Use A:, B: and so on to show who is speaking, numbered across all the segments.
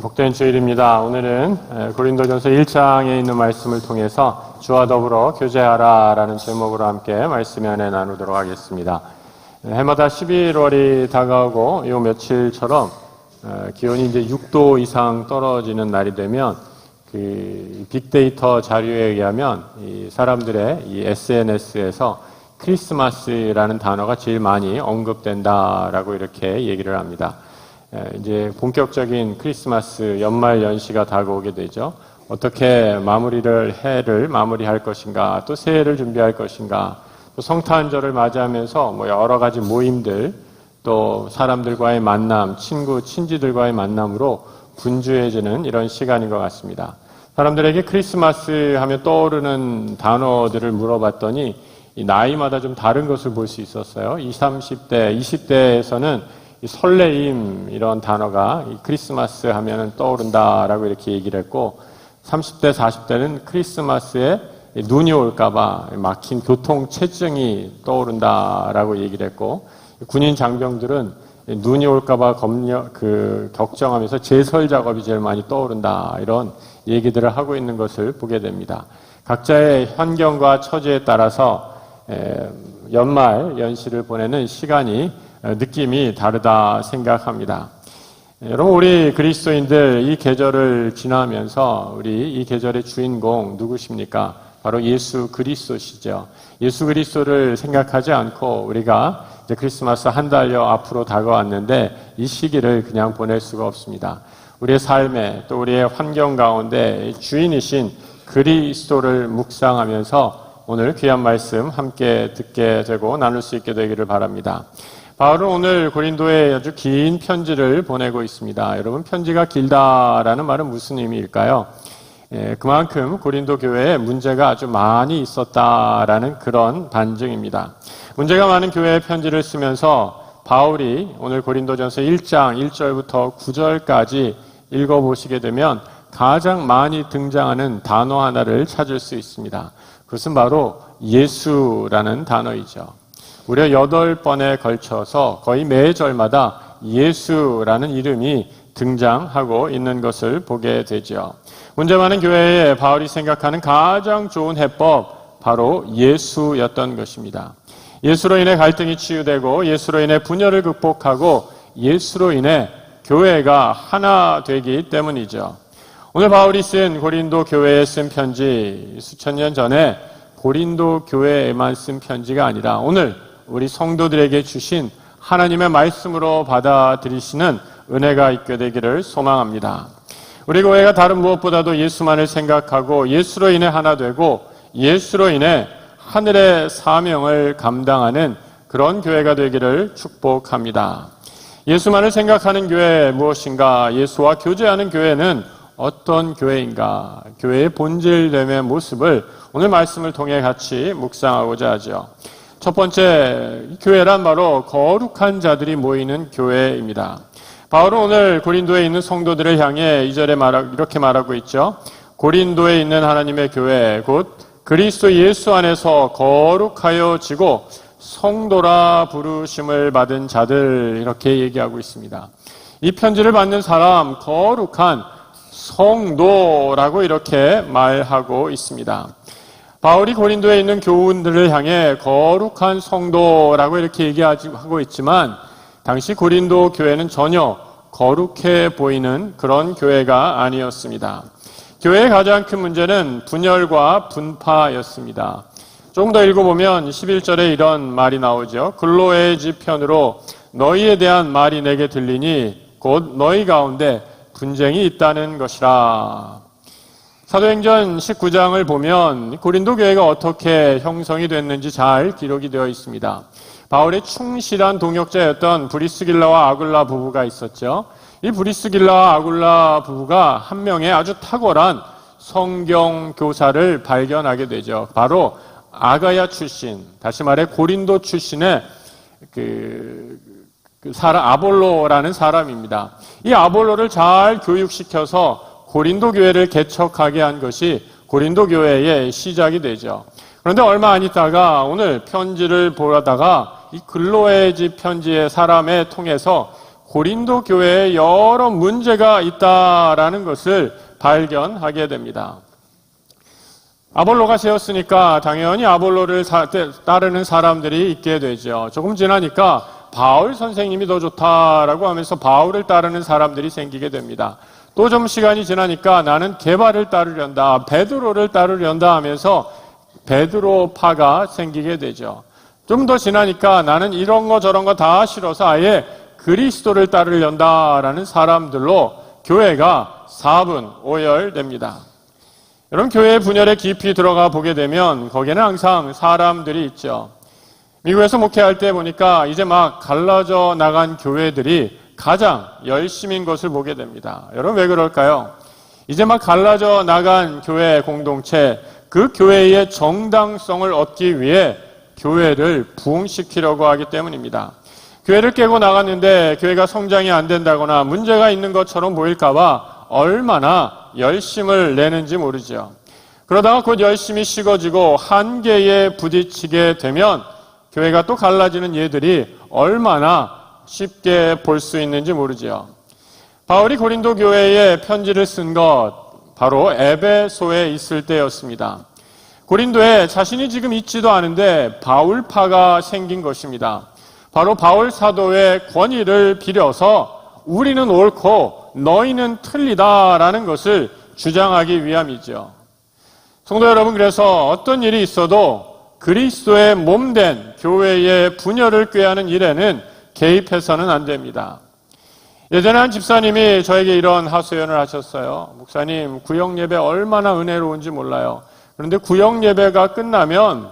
A: 복된 주일입니다. 오늘은 고린도전서 1장에 있는 말씀을 통해서 주와 더불어 교제하라라는 제목으로 함께 말씀 안에 나누도록 하겠습니다. 해마다 11월이 다가오고 요 며칠처럼 기온이 이제 6도 이상 떨어지는 날이 되면 그 빅데이터 자료에 의하면 이 사람들의 이 SNS에서 크리스마스라는 단어가 제일 많이 언급된다라고 이렇게 얘기를 합니다. 이제 본격적인 크리스마스 연말 연시가 다가오게 되죠. 어떻게 마무리를 해를 마무리할 것인가, 또 새해를 준비할 것인가, 또 성탄절을 맞이하면서 뭐 여러 가지 모임들, 또 사람들과의 만남, 친구, 친지들과의 만남으로 분주해지는 이런 시간인 것 같습니다. 사람들에게 크리스마스 하면 떠오르는 단어들을 물어봤더니 나이마다 좀 다른 것을 볼 수 있었어요. 20, 30대, 20대에서는 설레임 이런 단어가 크리스마스 하면은 떠오른다라고 이렇게 얘기를 했고 30대, 40대는 크리스마스에 눈이 올까봐 막힌 교통 체증이 떠오른다라고 얘기를 했고 군인 장병들은 눈이 올까봐 검려 그 걱정하면서 제설 작업이 제일 많이 떠오른다 이런 얘기들을 하고 있는 것을 보게 됩니다. 각자의 환경과 처지에 따라서 연말 연시를 보내는 시간이 느낌이 다르다 생각합니다. 여러분 우리 그리스도인들 이 계절을 지나면서 우리 이 계절의 주인공 누구십니까? 바로 예수 그리스도시죠. 예수 그리스도를 생각하지 않고 우리가 이제 크리스마스 한 달여 앞으로 다가왔는데 이 시기를 그냥 보낼 수가 없습니다. 우리의 삶에 또 우리의 환경 가운데 주인이신 그리스도를 묵상하면서 오늘 귀한 말씀 함께 듣게 되고 나눌 수 있게 되기를 바랍니다. 바울은 오늘 고린도에 아주 긴 편지를 보내고 있습니다. 여러분 편지가 길다라는 말은 무슨 의미일까요? 예, 그만큼 고린도 교회에 문제가 아주 많이 있었다라는 그런 반증입니다. 문제가 많은 교회의 편지를 쓰면서 바울이 오늘 고린도전서 1장 1절부터 9절까지 읽어보시게 되면 가장 많이 등장하는 단어 하나를 찾을 수 있습니다. 그것은 바로 예수라는 단어이죠. 무려 여덟 번에 걸쳐서 거의 매 절마다 예수라는 이름이 등장하고 있는 것을 보게 되죠. 문제 많은 교회에 바울이 생각하는 가장 좋은 해법 바로 예수였던 것입니다. 예수로 인해 갈등이 치유되고 예수로 인해 분열을 극복하고 예수로 인해 교회가 하나 되기 때문이죠. 오늘 바울이 쓴 고린도 교회에 쓴 편지 수천 년 전에 고린도 교회에만 쓴 편지가 아니라 오늘 우리 성도들에게 주신 하나님의 말씀으로 받아들이시는 은혜가 있게 되기를 소망합니다. 우리 교회가 다른 무엇보다도 예수만을 생각하고 예수로 인해 하나 되고 예수로 인해 하늘의 사명을 감당하는 그런 교회가 되기를 축복합니다. 예수만을 생각하는 교회 무엇인가? 예수와 교제하는 교회는 어떤 교회인가? 교회의 본질됨의 모습을 오늘 말씀을 통해 같이 묵상하고자 하죠. 첫 번째 교회란 바로 거룩한 자들이 모이는 교회입니다. 바울은 오늘 고린도에 있는 성도들을 향해 이절에 말하, 이렇게 말하고 있죠. 고린도에 있는 하나님의 교회 곧 그리스도 예수 안에서 거룩하여 지고 성도라 부르심을 받은 자들 이렇게 얘기하고 있습니다. 이 편지를 받는 사람 거룩한 성도라고 이렇게 말하고 있습니다. 바울이 고린도에 있는 교훈들을 향해 거룩한 성도라고 이렇게 얘기하고 있지만 당시 고린도 교회는 전혀 거룩해 보이는 그런 교회가 아니었습니다. 교회의 가장 큰 문제는 분열과 분파였습니다. 조금 더 읽어보면 11절에 이런 말이 나오죠. 근로의 지편으로 너희에 대한 말이 내게 들리니 곧 너희 가운데 분쟁이 있다는 것이라. 사도행전 19장을 보면 고린도 교회가 어떻게 형성이 됐는지 잘 기록이 되어 있습니다. 바울의 충실한 동역자였던 브리스길라와 아굴라 부부가 있었죠. 이 브리스길라와 아굴라 부부가 한 명의 아주 탁월한 성경 교사를 발견하게 되죠. 바로 아가야 출신, 다시 말해 고린도 출신의 그, 그 사람 아볼로라는 사람입니다. 이 아볼로를 잘 교육시켜서 고린도 교회를 개척하게 한 것이 고린도 교회의 시작이 되죠. 그런데 얼마 안 있다가 오늘 편지를 보다가 이 글로의 집 편지의 사람에 통해서 고린도 교회에 여러 문제가 있다라는 것을 발견하게 됩니다. 아볼로가 세웠으니까 당연히 아볼로를 따르는 사람들이 있게 되죠. 조금 지나니까 바울 선생님이 더 좋다라고 하면서 바울을 따르는 사람들이 생기게 됩니다. 또 좀 시간이 지나니까 나는 개발을 따르련다, 베드로를 따르련다 하면서 베드로파가 생기게 되죠. 좀 더 지나니까 나는 이런 거 저런 거 다 싫어서 아예 그리스도를 따르련다라는 사람들로 교회가 사분 오열됩니다. 여러분 교회 분열에 깊이 들어가 보게 되면 거기에는 항상 사람들이 있죠. 미국에서 목회할 때 보니까 이제 막 갈라져 나간 교회들이 가장 열심인 것을 보게 됩니다. 여러분 왜 그럴까요? 이제 막 갈라져 나간 교회 공동체, 그 교회의 정당성을 얻기 위해 교회를 부흥시키려고 하기 때문입니다. 교회를 깨고 나갔는데 교회가 성장이 안 된다거나 문제가 있는 것처럼 보일까봐 얼마나 열심을 내는지 모르죠. 그러다가 곧 열심히 식어지고 한계에 부딪히게 되면 교회가 또 갈라지는 예들이 얼마나 쉽게 볼 수 있는지 모르지요. 바울이 고린도 교회에 편지를 쓴 것 바로 에베소에 있을 때였습니다. 고린도에 자신이 지금 있지도 않은데 바울파가 생긴 것입니다. 바로 바울 사도의 권위를 빌려서 우리는 옳고 너희는 틀리다라는 것을 주장하기 위함이죠. 성도 여러분, 그래서 어떤 일이 있어도 그리스도의 몸된 교회의 분열을 꾀하는 일에는 개입해서는 안 됩니다. 예전에 한 집사님이 저에게 이런 하소연을 하셨어요. 목사님, 구역 예배 얼마나 은혜로운지 몰라요. 그런데 구역 예배가 끝나면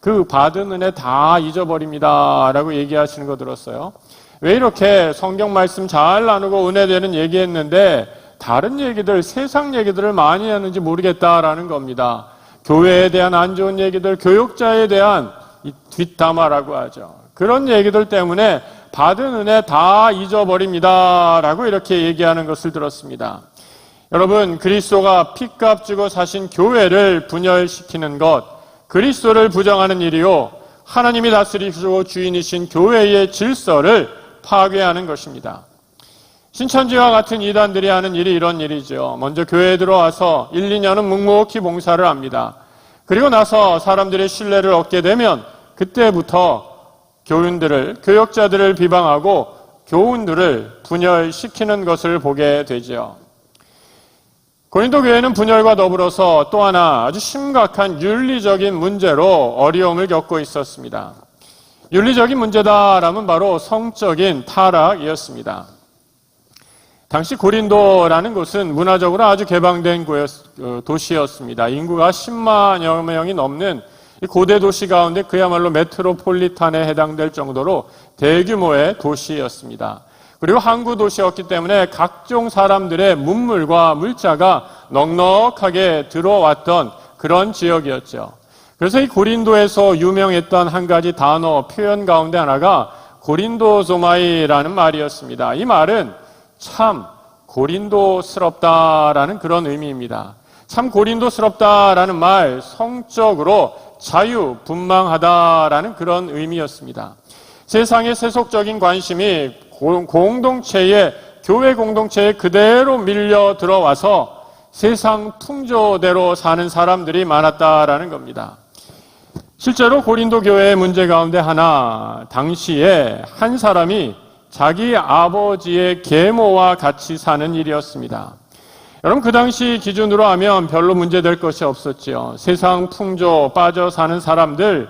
A: 그 받은 은혜 다 잊어버립니다. 라고 얘기하시는 거 들었어요. 왜 이렇게 성경 말씀 잘 나누고 은혜 되는 얘기했는데 다른 얘기들, 세상 얘기들을 많이 하는지 모르겠다라는 겁니다. 교회에 대한 안 좋은 얘기들, 교육자에 대한 뒷담화라고 하죠. 그런 얘기들 때문에 받은 은혜 다 잊어버립니다. 라고 이렇게 얘기하는 것을 들었습니다. 여러분, 그리스도가 피값 주고 사신 교회를 분열시키는 것, 그리스도를 부정하는 일이요. 하나님이 다스리시고 주인이신 교회의 질서를 파괴하는 것입니다. 신천지와 같은 이단들이 하는 일이 이런 일이죠. 먼저 교회에 들어와서 1, 2년은 묵묵히 봉사를 합니다. 그리고 나서 사람들의 신뢰를 얻게 되면 그때부터 교인들을, 교역자들을 비방하고 교훈들을 분열시키는 것을 보게 되죠. 고린도 교회는 분열과 더불어서 또 하나 아주 심각한 윤리적인 문제로 어려움을 겪고 있었습니다. 윤리적인 문제다라면 바로 성적인 타락이었습니다. 당시 고린도라는 곳은 문화적으로 아주 개방된 어, 도시였습니다. 인구가 10만여 명이 넘는 고대 도시 가운데 그야말로 메트로폴리탄에 해당될 정도로 대규모의 도시였습니다. 그리고 항구 도시였기 때문에 각종 사람들의 문물과 물자가 넉넉하게 들어왔던 그런 지역이었죠. 그래서 이 고린도에서 유명했던 한 가지 단어 표현 가운데 하나가 고린도소마이라는 말이었습니다. 이 말은 참 고린도스럽다라는 그런 의미입니다. 참 고린도스럽다라는 말 성적으로 자유분방하다라는 그런 의미였습니다. 세상의 세속적인 관심이 공동체에 교회 공동체에 그대로 밀려 들어와서 세상 풍조대로 사는 사람들이 많았다라는 겁니다. 실제로 고린도 교회의 문제 가운데 하나 당시에 한 사람이 자기 아버지의 계모와 같이 사는 일이었습니다. 여러분 그 당시 기준으로 하면 별로 문제될 것이 없었지요. 세상 풍조 빠져 사는 사람들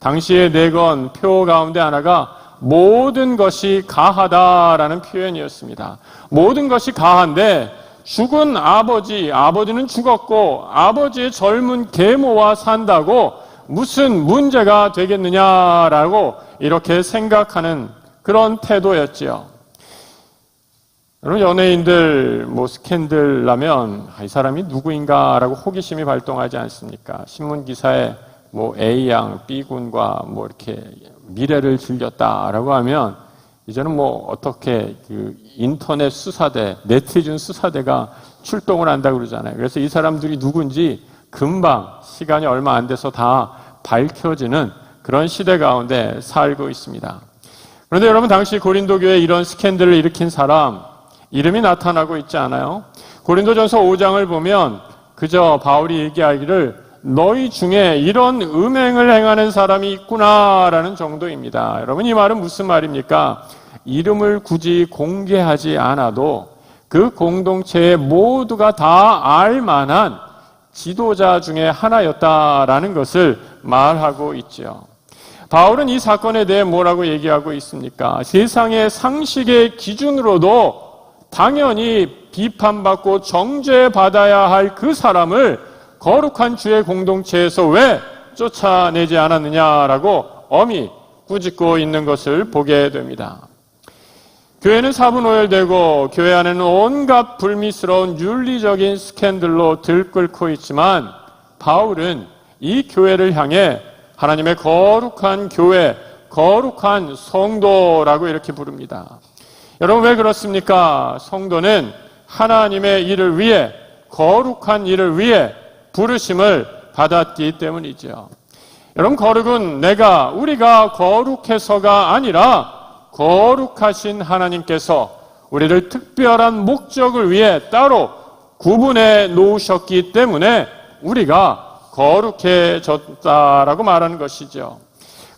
A: 당시에 내건 표 가운데 하나가 모든 것이 가하다라는 표현이었습니다. 모든 것이 가한데 죽은 아버지, 아버지는 죽었고 아버지의 젊은 계모와 산다고 무슨 문제가 되겠느냐라고 이렇게 생각하는 그런 태도였지요. 여러분 연예인들 뭐 스캔들 나면 아, 이 사람이 누구인가라고 호기심이 발동하지 않습니까? 신문 기사에 뭐 A양, B군과 뭐 이렇게 미래를 즐겼다라고 하면 이제는 뭐 어떻게 그 인터넷 수사대, 네티즌 수사대가 출동을 한다고 그러잖아요. 그래서 이 사람들이 누군지 금방 시간이 얼마 안 돼서 다 밝혀지는 그런 시대 가운데 살고 있습니다. 그런데 여러분 당시 고린도 교회에 이런 스캔들을 일으킨 사람 이름이 나타나고 있지 않아요? 고린도전서 5장을 보면 그저 바울이 얘기하기를 너희 중에 이런 음행을 행하는 사람이 있구나라는 정도입니다. 여러분 이 말은 무슨 말입니까? 이름을 굳이 공개하지 않아도 그 공동체의 모두가 다 알만한 지도자 중에 하나였다라는 것을 말하고 있죠. 바울은 이 사건에 대해 뭐라고 얘기하고 있습니까? 세상의 상식의 기준으로도 당연히 비판받고 정죄받아야 할 그 사람을 거룩한 주의 공동체에서 왜 쫓아내지 않았느냐라고 엄히 꾸짖고 있는 것을 보게 됩니다. 교회는 사분오열되고 교회 안에는 온갖 불미스러운 윤리적인 스캔들로 들끓고 있지만 바울은 이 교회를 향해 하나님의 거룩한 교회, 거룩한 성도라고 이렇게 부릅니다. 여러분 왜 그렇습니까? 성도는 하나님의 일을 위해 거룩한 일을 위해 부르심을 받았기 때문이죠. 여러분 거룩은 내가 우리가 거룩해서가 아니라 거룩하신 하나님께서 우리를 특별한 목적을 위해 따로 구분해 놓으셨기 때문에 우리가 거룩해졌다라고 말하는 것이죠.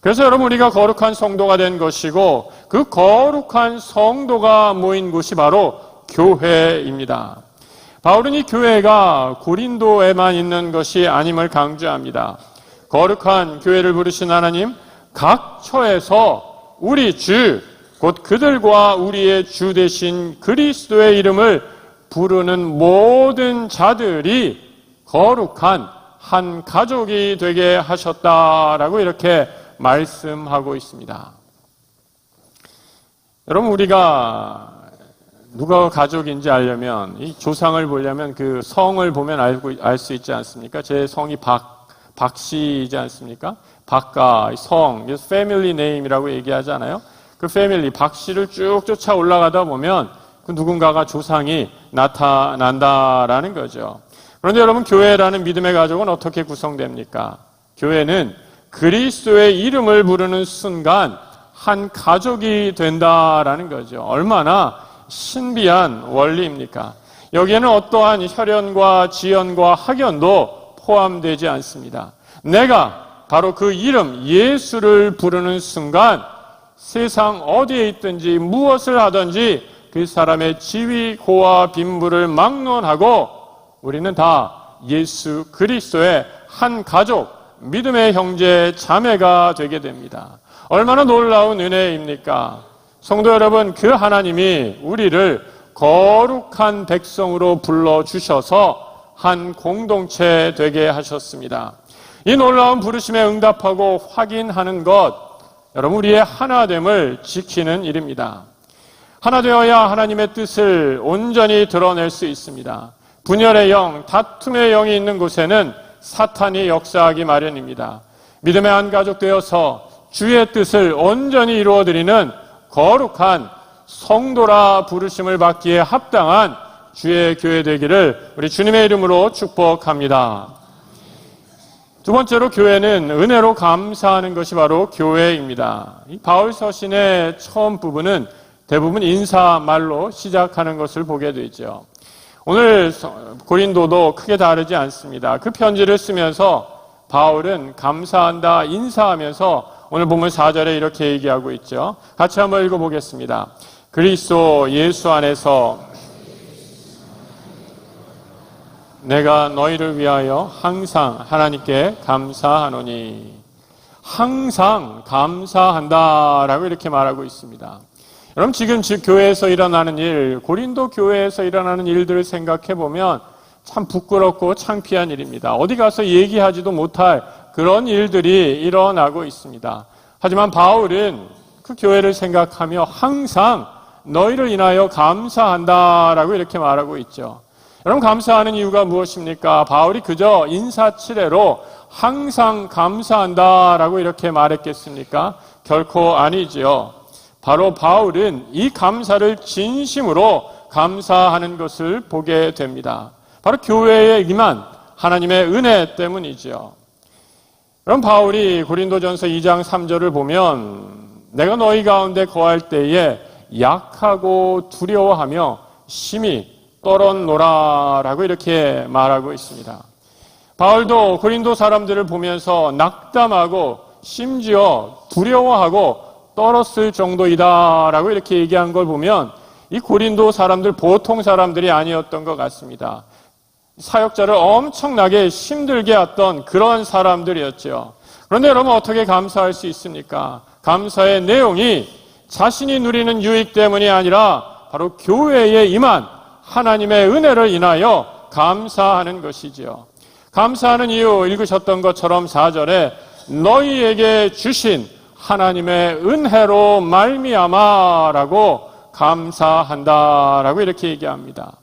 A: 그래서 여러분 우리가 거룩한 성도가 된 것이고 그 거룩한 성도가 모인 곳이 바로 교회입니다. 바울은 이 교회가 고린도에만 있는 것이 아님을 강조합니다. 거룩한 교회를 부르신 하나님 각 처에서 우리 주, 곧 그들과 우리의 주 대신 그리스도의 이름을 부르는 모든 자들이 거룩한 한 가족이 되게 하셨다라고 이렇게 말씀하고 있습니다. 여러분 우리가 누가 가족인지 알려면 이 조상을 보려면 그 성을 보면 알고 알 수 있지 않습니까? 제 성이 박 박씨이지 않습니까? 박가 성, 그래서 패밀리 네임이라고 얘기하잖아요. 그 패밀리 박씨를 쭉 쫓아 올라가다 보면 그 누군가가 조상이 나타난다라는 거죠. 그런데 여러분 교회라는 믿음의 가족은 어떻게 구성됩니까? 교회는 그리스도의 이름을 부르는 순간 한 가족이 된다라는 거죠. 얼마나 신비한 원리입니까? 여기에는 어떠한 혈연과 지연과 학연도 포함되지 않습니다. 내가 바로 그 이름 예수를 부르는 순간 세상 어디에 있든지 무엇을 하든지 그 사람의 지위, 고와 빈부를 막론하고 우리는 다 예수 그리스도의 한 가족, 믿음의 형제, 자매가 되게 됩니다. 얼마나 놀라운 은혜입니까? 성도 여러분, 그 하나님이 우리를 거룩한 백성으로 불러주셔서 한 공동체 되게 하셨습니다. 이 놀라운 부르심에 응답하고 확인하는 것, 여러분, 우리의 하나됨을 지키는 일입니다. 하나 되어야 하나님의 뜻을 온전히 드러낼 수 있습니다. 분열의 영, 다툼의 영이 있는 곳에는 사탄이 역사하기 마련입니다. 믿음의 한 가족 되어서 주의 뜻을 온전히 이루어드리는 거룩한 성도라 부르심을 받기에 합당한 주의 교회 되기를 우리 주님의 이름으로 축복합니다. 두 번째로 교회는 은혜로 감사하는 것이 바로 교회입니다. 바울 서신의 처음 부분은 대부분 인사말로 시작하는 것을 보게 되죠. 오늘 고린도도 크게 다르지 않습니다. 그 편지를 쓰면서 바울은 감사한다, 인사하면서 오늘 보면 4절에 이렇게 얘기하고 있죠. 같이 한번 읽어보겠습니다. 그리스도 예수 안에서 내가 너희를 위하여 항상 하나님께 감사하노니 항상 감사한다라고 이렇게 말하고 있습니다. 여러분 지금 즉 교회에서 일어나는 일, 고린도 교회에서 일어나는 일들을 생각해 보면 참 부끄럽고 창피한 일입니다. 어디 가서 얘기하지도 못할 그런 일들이 일어나고 있습니다. 하지만 바울은 그 교회를 생각하며 항상 너희를 인하여 감사한다라고 이렇게 말하고 있죠. 여러분 감사하는 이유가 무엇입니까? 바울이 그저 인사치레로 항상 감사한다라고 이렇게 말했겠습니까? 결코 아니지요. 바로 바울은 이 감사를 진심으로 감사하는 것을 보게 됩니다. 바로 교회에 임한 하나님의 은혜 때문이지요. 그럼 바울이 고린도전서 2장 3절을 보면 내가 너희 가운데 거할 때에 약하고 두려워하며 심히 떨었노라라고 이렇게 말하고 있습니다. 바울도 고린도 사람들을 보면서 낙담하고 심지어 두려워하고 떨었을 정도이다 라고 이렇게 얘기한 걸 보면 이 고린도 사람들 보통 사람들이 아니었던 것 같습니다. 사역자를 엄청나게 힘들게 했던 그런 사람들이었죠. 그런데 여러분 어떻게 감사할 수 있습니까? 감사의 내용이 자신이 누리는 유익 때문이 아니라 바로 교회에 임한 하나님의 은혜를 인하여 감사하는 것이지요. 감사하는 이유 읽으셨던 것처럼 4절에 너희에게 주신 하나님의 은혜로 말미암아라고 감사한다라고 이렇게 얘기합니다.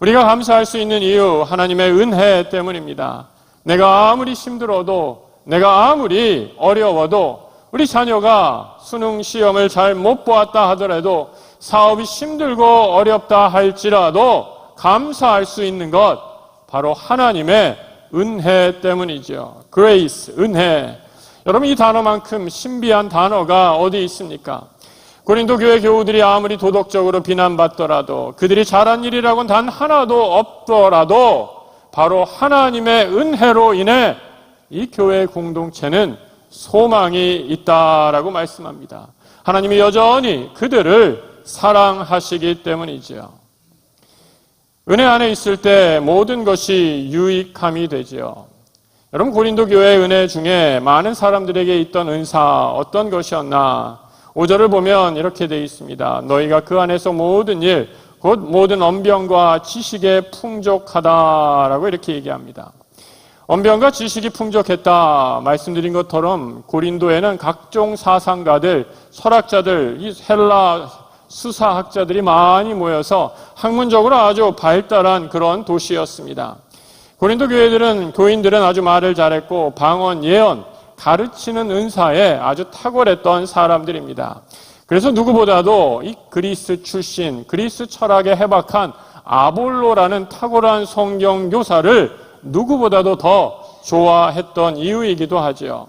A: 우리가 감사할 수 있는 이유 하나님의 은혜 때문입니다. 내가 아무리 힘들어도 내가 아무리 어려워도 우리 자녀가 수능 시험을 잘 못 보았다 하더라도 사업이 힘들고 어렵다 할지라도 감사할 수 있는 것 바로 하나님의 은혜 때문이죠. grace, 은혜. 여러분 이 단어만큼 신비한 단어가 어디 있습니까? 고린도 교회 교우들이 아무리 도덕적으로 비난받더라도 그들이 잘한 일이라고는 단 하나도 없더라도 바로 하나님의 은혜로 인해 이 교회 공동체는 소망이 있다라고 말씀합니다. 하나님이 여전히 그들을 사랑하시기 때문이지요. 은혜 안에 있을 때 모든 것이 유익함이 되지요. 여러분 고린도 교회 은혜 중에 많은 사람들에게 있던 은사 어떤 것이었나? 5절을 보면 이렇게 되어 있습니다. 너희가 그 안에서 모든 일, 곧 모든 언병과 지식에 풍족하다라고 이렇게 얘기합니다. 언변과 지식이 풍족했다 말씀드린 것처럼 고린도에는 각종 사상가들, 철학자들, 이 헬라 수사학자들이 많이 모여서 학문적으로 아주 발달한 그런 도시였습니다. 고린도 교회들은 교인들은 아주 말을 잘했고 방언, 예언, 가르치는 은사에 아주 탁월했던 사람들입니다. 그래서 누구보다도 이 그리스 출신, 그리스 철학에 해박한 아볼로라는 탁월한 성경 교사를 누구보다도 더 좋아했던 이유이기도 하죠.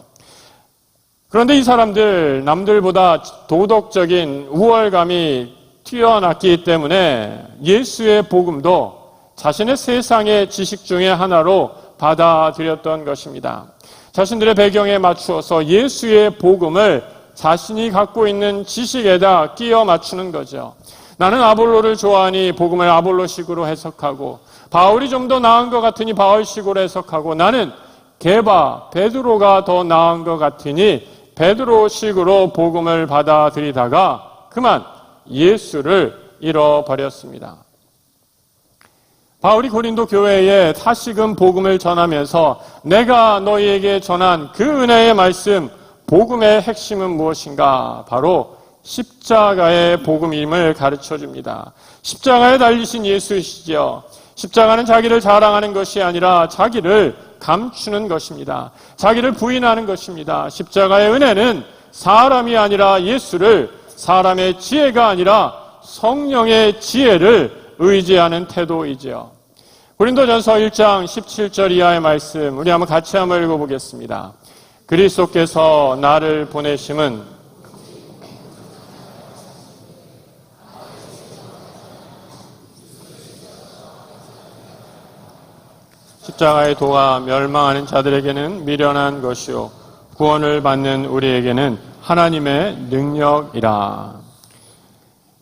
A: 그런데 이 사람들 남들보다 도덕적인 우월감이 뛰어났기 때문에 예수의 복음도 자신의 세상의 지식 중의 하나로 받아들였던 것입니다. 자신들의 배경에 맞추어서 예수의 복음을 자신이 갖고 있는 지식에다 끼워 맞추는 거죠. 나는 아볼로를 좋아하니 복음을 아볼로식으로 해석하고 바울이 좀 더 나은 것 같으니 바울식으로 해석하고 나는 게바 베드로가 더 나은 것 같으니 베드로식으로 복음을 받아들이다가 그만 예수를 잃어버렸습니다. 바울이 고린도 교회에 다시금 복음을 전하면서 내가 너희에게 전한 그 은혜의 말씀 복음의 핵심은 무엇인가? 바로 십자가의 복음임을 가르쳐 줍니다. 십자가에 달리신 예수이시죠. 십자가는 자기를 자랑하는 것이 아니라 자기를 감추는 것입니다. 자기를 부인하는 것입니다. 십자가의 은혜는 사람이 아니라 예수를 사람의 지혜가 아니라 성령의 지혜를 의지하는 태도이지요. 고린도전서 1장 17절 이하의 말씀 우리 한번 같이 한번 읽어보겠습니다. 그리스도께서 나를 보내심은 십자가의 도가 멸망하는 자들에게는 미련한 것이요 구원을 받는 우리에게는 하나님의 능력이라.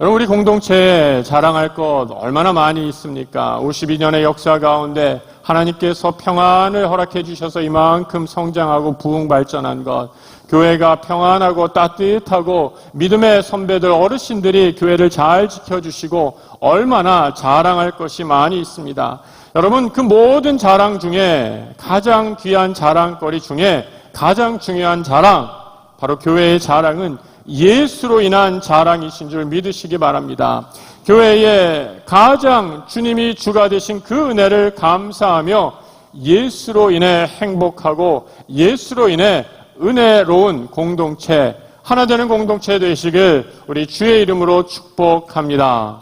A: 여러분 우리 공동체에 자랑할 것 얼마나 많이 있습니까? 52년의 역사 가운데 하나님께서 평안을 허락해 주셔서 이만큼 성장하고 부흥 발전한 것, 교회가 평안하고 따뜻하고 믿음의 선배들 어르신들이 교회를 잘 지켜주시고 얼마나 자랑할 것이 많이 있습니다. 여러분 그 모든 자랑 중에 가장 귀한 자랑거리 중에 가장 중요한 자랑 바로 교회의 자랑은 예수로 인한 자랑이신 줄 믿으시기 바랍니다. 교회에 가장 주님이 주가 되신 그 은혜를 감사하며 예수로 인해 행복하고 예수로 인해 은혜로운 공동체, 하나 되는 공동체 되시길 우리 주의 이름으로 축복합니다.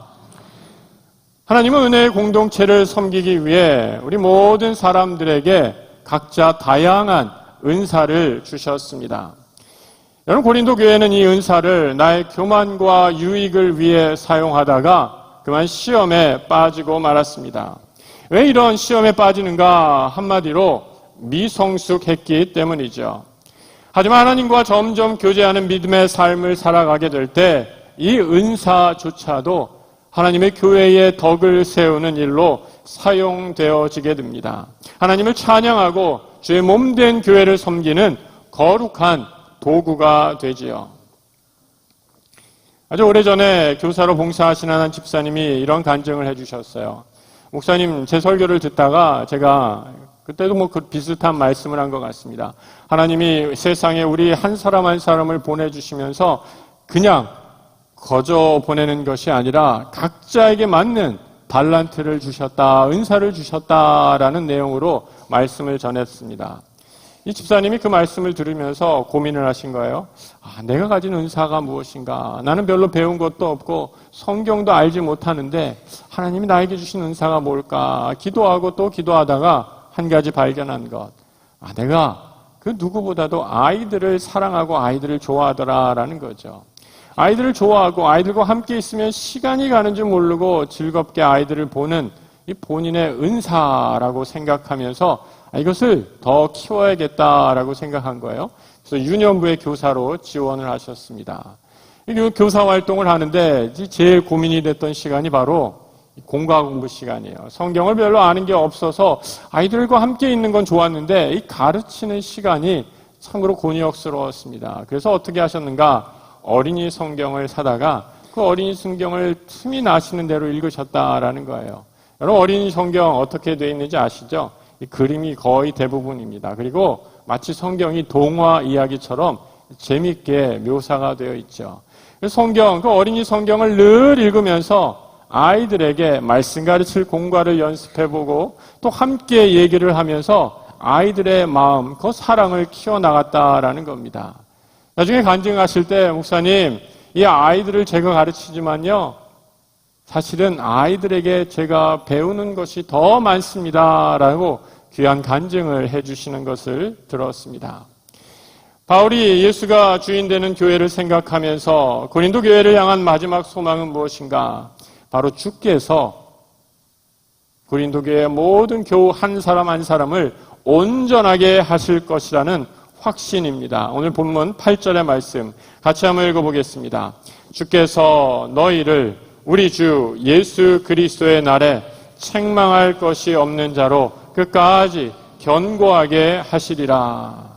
A: 하나님은 은혜의 공동체를 섬기기 위해 우리 모든 사람들에게 각자 다양한 은사를 주셨습니다. 여러분 고린도 교회는 이 은사를 나의 교만과 유익을 위해 사용하다가 그만 시험에 빠지고 말았습니다. 왜 이런 시험에 빠지는가 한마디로 미성숙했기 때문이죠. 하지만 하나님과 점점 교제하는 믿음의 삶을 살아가게 될 때 이 은사조차도 하나님의 교회의 덕을 세우는 일로 사용되어지게 됩니다. 하나님을 찬양하고 주의 몸 된 교회를 섬기는 거룩한 도구가 되지요. 아주 오래전에 교사로 봉사하시는 한 집사님이 이런 간증을 해주셨어요. 목사님, 제 설교를 듣다가 제가 그때도 뭐 그 비슷한 말씀을 한 것 같습니다. 하나님이 세상에 우리 한 사람 한 사람을 보내주시면서 그냥 거저 보내는 것이 아니라 각자에게 맞는 달란트를 주셨다, 은사를 주셨다라는 내용으로 말씀을 전했습니다. 이 집사님이 그 말씀을 들으면서 고민을 하신 거예요. 아, 내가 가진 은사가 무엇인가? 나는 별로 배운 것도 없고 성경도 알지 못하는데 하나님이 나에게 주신 은사가 뭘까? 기도하고 또 기도하다가 한 가지 발견한 것. 아, 내가 그 누구보다도 아이들을 사랑하고 아이들을 좋아하더라라는 거죠. 아이들을 좋아하고 아이들과 함께 있으면 시간이 가는 줄 모르고 즐겁게 아이들을 보는 이 본인의 은사라고 생각하면서 아, 이것을 더 키워야겠다라고 생각한 거예요. 그래서 유년부의 교사로 지원을 하셨습니다. 교사 활동을 하는데 제일 고민이 됐던 시간이 바로 공과 공부 시간이에요. 성경을 별로 아는 게 없어서 아이들과 함께 있는 건 좋았는데 이 가르치는 시간이 참으로 곤욕스러웠습니다. 그래서 어떻게 하셨는가? 어린이 성경을 사다가 그 어린이 성경을 틈이 나시는 대로 읽으셨다라는 거예요. 여러분 어린이 성경 어떻게 되어 있는지 아시죠? 그림이 거의 대부분입니다. 그리고 마치 성경이 동화 이야기처럼 재밌게 묘사가 되어 있죠. 성경, 그 어린이 성경을 늘 읽으면서 아이들에게 말씀 가르칠 공과를 연습해보고 또 함께 얘기를 하면서 아이들의 마음, 그 사랑을 키워나갔다라는 겁니다. 나중에 간증하실 때, 목사님, 이 아이들을 제가 가르치지만요, 사실은 아이들에게 제가 배우는 것이 더 많습니다. 라고 귀한 간증을 해주시는 것을 들었습니다. 바울이 예수가 주인 되는 교회를 생각하면서 고린도 교회를 향한 마지막 소망은 무엇인가? 바로 주께서 고린도 교회의 모든 교우 한 사람 한 사람을 온전하게 하실 것이라는 확신입니다. 오늘 본문 8절의 말씀 같이 한번 읽어보겠습니다. 주께서 너희를 우리 주 예수 그리스도의 날에 책망할 것이 없는 자로 끝까지 견고하게 하시리라.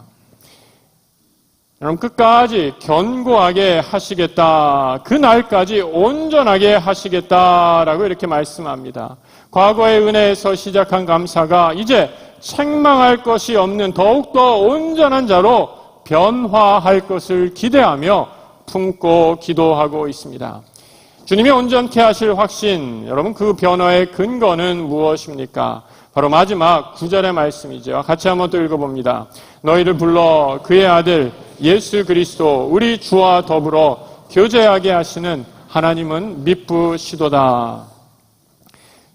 A: 여러분 끝까지 견고하게 하시겠다. 그 날까지 온전하게 하시겠다라고 이렇게 말씀합니다. 과거의 은혜에서 시작한 감사가 이제 책망할 것이 없는 더욱더 온전한 자로 변화할 것을 기대하며 품고 기도하고 있습니다. 주님이 온전케 하실 확신, 여러분 그 변화의 근거는 무엇입니까? 바로 마지막 구절의 말씀이죠. 같이 한번 또 읽어봅니다. 너희를 불러 그의 아들 예수 그리스도 우리 주와 더불어 교제하게 하시는 하나님은 미쁘시도다.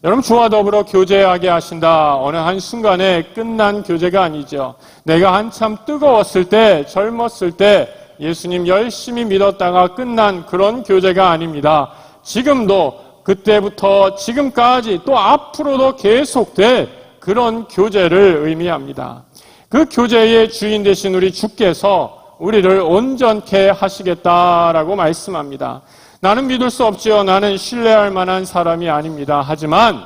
A: 여러분 주와 더불어 교제하게 하신다. 어느 한 순간에 끝난 교제가 아니죠. 내가 한참 뜨거웠을 때, 젊었을 때 예수님 열심히 믿었다가 끝난 그런 교제가 아닙니다. 지금도 그때부터 지금까지 또 앞으로도 계속될 그런 교제를 의미합니다. 그 교제의 주인 되신 우리 주께서 우리를 온전케 하시겠다라고 말씀합니다. 나는 믿을 수 없지요. 나는 신뢰할 만한 사람이 아닙니다. 하지만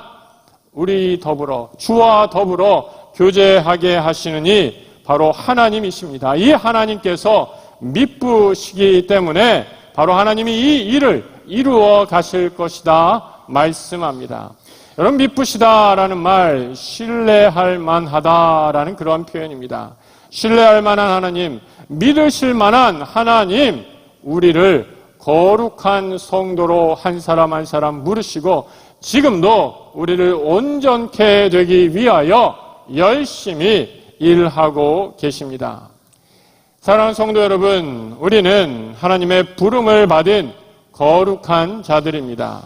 A: 우리 더불어 주와 더불어 교제하게 하시느니 바로 하나님이십니다. 이 하나님께서 미쁘시기 때문에 바로 하나님이 이 일을 이루어 가실 것이다 말씀합니다. 여러분 미쁘시다라는 말 신뢰할 만하다라는 그러한 표현입니다. 신뢰할 만한 하나님, 믿으실 만한 하나님, 우리를 거룩한 성도로 한 사람 한 사람 물으시고 지금도 우리를 온전케 되기 위하여 열심히 일하고 계십니다. 사랑하는 성도 여러분, 우리는 하나님의 부름을 받은 거룩한 자들입니다.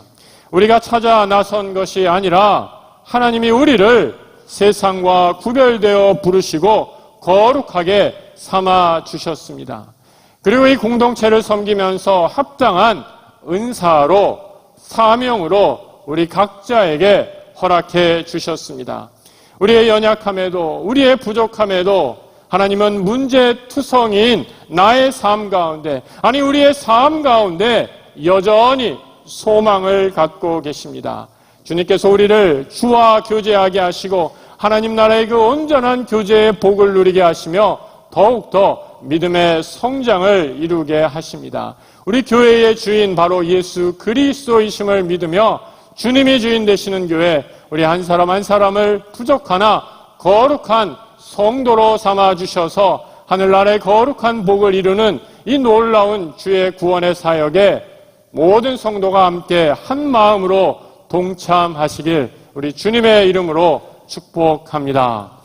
A: 우리가 찾아 나선 것이 아니라 하나님이 우리를 세상과 구별되어 부르시고 거룩하게 삼아 주셨습니다. 그리고 이 공동체를 섬기면서 합당한 은사로 사명으로 우리 각자에게 허락해 주셨습니다. 우리의 연약함에도 우리의 부족함에도 하나님은 문제투성인 나의 삶 가운데 아니 우리의 삶 가운데 여전히 소망을 갖고 계십니다. 주님께서 우리를 주와 교제하게 하시고 하나님 나라의 그 온전한 교제의 복을 누리게 하시며 더욱더 믿음의 성장을 이루게 하십니다. 우리 교회의 주인 바로 예수 그리스도이심을 믿으며 주님이 주인 되시는 교회 우리 한 사람 한 사람을 부족하나 거룩한 성도로 삼아 주셔서 하늘나라의 거룩한 복을 이루는 이 놀라운 주의 구원의 사역에 모든 성도가 함께 한 마음으로 동참하시길 우리 주님의 이름으로 축복합니다.